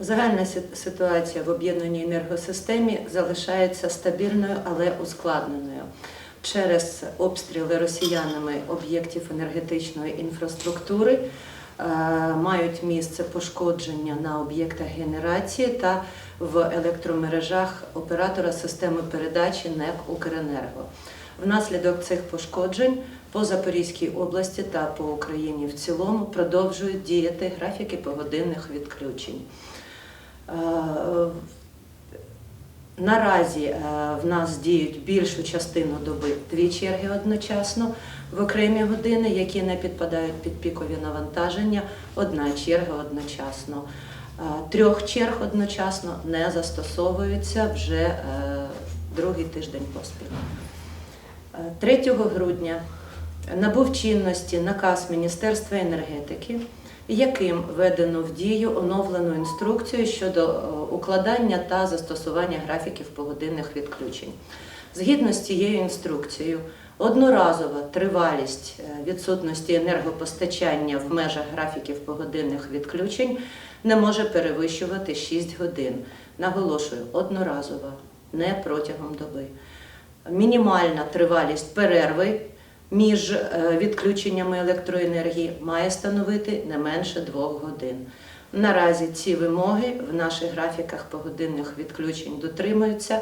Загальна ситуація в об'єднаній енергосистемі залишається стабільною, але ускладненою. Через обстріли росіянами об'єктів енергетичної інфраструктури е, мають місце пошкодження на об'єктах генерації та в електромережах оператора системи передачі НЕК Укренерго. Внаслідок цих пошкоджень по Запорізькій області та по Україні в цілому продовжують діяти графіки погодинних відключень. Е, Наразі е, в нас діють більшу частину доби дві черги одночасно в окремі години, які не підпадають під пікові навантаження, одна черга одночасно. Е, Трьох черг одночасно не застосовується вже е, другий тиждень поспіль. Е, 3 грудня набув чинності наказ Міністерства енергетики, яким введено в дію оновлену інструкцію щодо е, укладання та застосування графіків погодинних відключень. Згідно з цією інструкцією, одноразова тривалість е, відсутності енергопостачання в межах графіків погодинних відключень не може перевищувати 6 годин. Наголошую, одноразова, не протягом доби. Мінімальна тривалість перерви між е, відключеннями електроенергії має становити не менше двох годин. Наразі ці вимоги в наших графіках погодинних відключень дотримуються.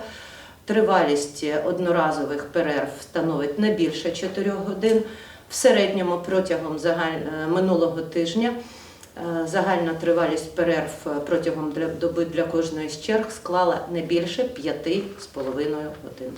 Тривалість одноразових перерв становить не більше 4 годин. В середньому протягом е, минулого тижня е, загальна тривалість перерв е, протягом доби для кожної з черг склала не більше 5,5 годин.